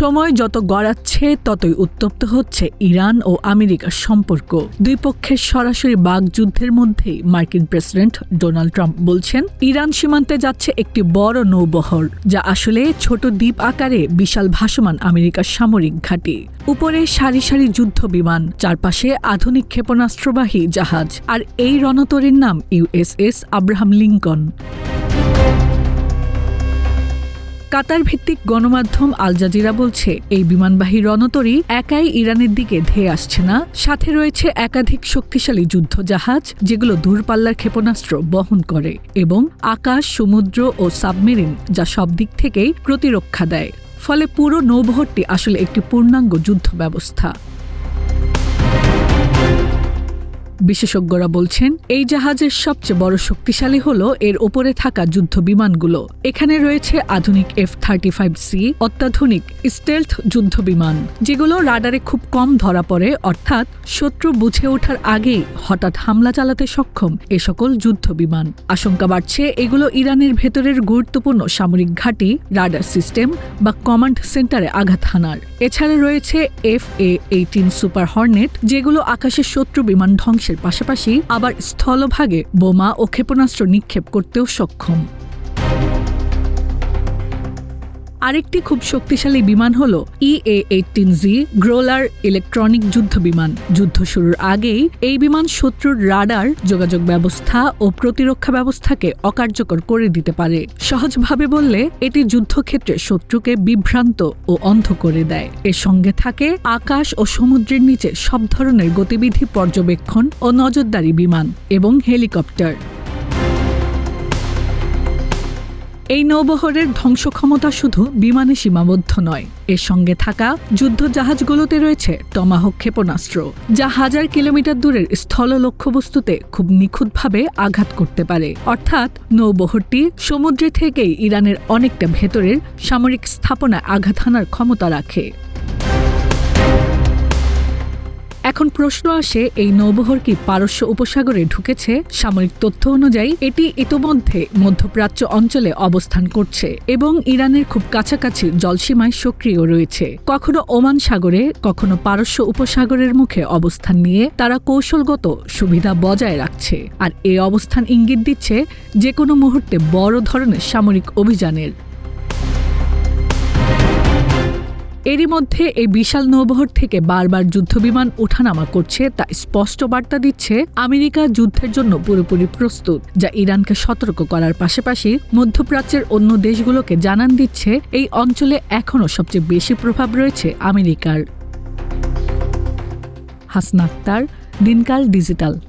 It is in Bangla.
সময় যত গড়াচ্ছে, ততই উত্তপ্ত হচ্ছে ইরান ও আমেরিকার সম্পর্ক। দুই পক্ষের সরাসরি বাগযুদ্ধের মধ্যেই মার্কিন প্রেসিডেন্ট ডোনাল্ড ট্রাম্প বলছেন, ইরান সীমান্তে যাচ্ছে একটি বড় নৌবহর, যা আসলে ছোট দ্বীপ আকারে বিশাল ভাসমান আমেরিকার সামরিক ঘাঁটি। উপরে সারি সারি যুদ্ধ বিমান, চারপাশে আধুনিক ক্ষেপণাস্ত্রবাহী জাহাজ, আর এই রণতরীর নাম ইউএসএস আব্রাহাম লিঙ্কন। কাতার ভিত্তিক গণমাধ্যম আল জাজিরা বলছে, এই বিমানবাহী রণতরী একাই ইরানের দিকে ধেয়ে আসছে না। সাথে রয়েছে একাধিক শক্তিশালী যুদ্ধ জাহাজ যেগুলো দূরপাল্লার ক্ষেপণাস্ত্র বহন করে এবং আকাশ, সমুদ্র ও সাবমেরিন, যা সব দিক থেকেই প্রতিরক্ষা দেয়। ফলে পুরো নৌবহরটি আসলে একটি পূর্ণাঙ্গ যুদ্ধ ব্যবস্থা। বিশেষজ্ঞরা বলছেন, এই জাহাজের সবচেয়ে বড় শক্তিশালী হল এর ওপরে থাকা যুদ্ধ বিমানগুলো। এখানে রয়েছে আধুনিক এফ থার্টি ফাইভ সি, অত্যাধুনিক স্টেলথ যুদ্ধ বিমান, যেগুলো রাডারে খুব কম ধরা পড়ে, অর্থাৎ শত্রু বুঝে ওঠার আগেই হঠাৎ হামলা চালাতে সক্ষম এ সকল যুদ্ধ বিমান। আশঙ্কা বাড়ছে, এগুলো ইরানের ভেতরের গুরুত্বপূর্ণ সামরিক ঘাঁটি, রাডার সিস্টেম বা কমান্ড সেন্টারে আঘাত হানার। এছাড়া রয়েছে F A eighteen Super Hornet, যেগুলো আকাশের শত্রু বিমান ধ্বংসের পাশাপাশি আবার স্থলভাগে বোমা ও ক্ষেপণাস্ত্র নিক্ষেপ করতেও সক্ষম। আরেকটি খুব শক্তিশালী বিমান হল ইএ এইটিন জি গ্রোলার ইলেকট্রনিক যুদ্ধ বিমান। যুদ্ধ শুরুর আগেই এই বিমান শত্রুর রাডার, যোগাযোগ ব্যবস্থা ও প্রতিরক্ষা ব্যবস্থাকে অকার্যকর করে দিতে পারে। সহজভাবে বললে, এটি যুদ্ধক্ষেত্রে শত্রুকে বিভ্রান্ত ও অন্ধ করে দেয়। এর সঙ্গে থাকে আকাশ ও সমুদ্রের নিচে সব ধরনের গতিবিধি পর্যবেক্ষণ ও নজরদারি বিমান এবং হেলিকপ্টার। এই নৌবহরের ধ্বংস ক্ষমতা শুধু বিমানে সীমাবদ্ধ নয়। এর সঙ্গে থাকা যুদ্ধ জাহাজগুলোতে রয়েছে টমাহক ক্ষেপণাস্ত্র, যা হাজার কিলোমিটার দূরের স্থল লক্ষ্যবস্তুতে খুব নিখুঁতভাবে আঘাত করতে পারে। অর্থাৎ, নৌবহরটি সমুদ্রে থেকেই ইরানের অনেকটা ভেতরের সামরিক স্থাপনায় আঘাত হানার ক্ষমতা রাখে। এখন প্রশ্ন আসে, এই নৌবহর কি পারস্য উপসাগরে ঢুকেছে? সামরিক তথ্য অনুযায়ী, এটি ইতোমধ্যে মধ্যপ্রাচ্য অঞ্চলে অবস্থান করছে এবং ইরানের খুব কাছাকাছি জলসীমায় সক্রিয় রয়েছে। কখনো ওমান সাগরে, কখনো পারস্য উপসাগরের মুখে অবস্থান নিয়ে তারা কৌশলগত সুবিধা বজায় রাখছে। আর এই অবস্থান ইঙ্গিত দিচ্ছে যে কোনো মুহূর্তে বড় ধরনের সামরিক অভিযানের এরই মধ্যে এই বিশাল নৌবহর থেকে বারবার যুদ্ধবিমান ওঠানামা করছে, তা স্পষ্ট বার্তা দিচ্ছে আমেরিকা যুদ্ধের জন্য পুরোপুরি প্রস্তুত, যা ইরানকে সতর্ক করার পাশাপাশি মধ্যপ্রাচ্যের অন্য দেশগুলোকে জানান দিচ্ছে এই অঞ্চলে এখনও সবচেয়ে বেশি প্রভাব রয়েছে আমেরিকার। হাসনাক্তার দিনকাল ডিজিটাল।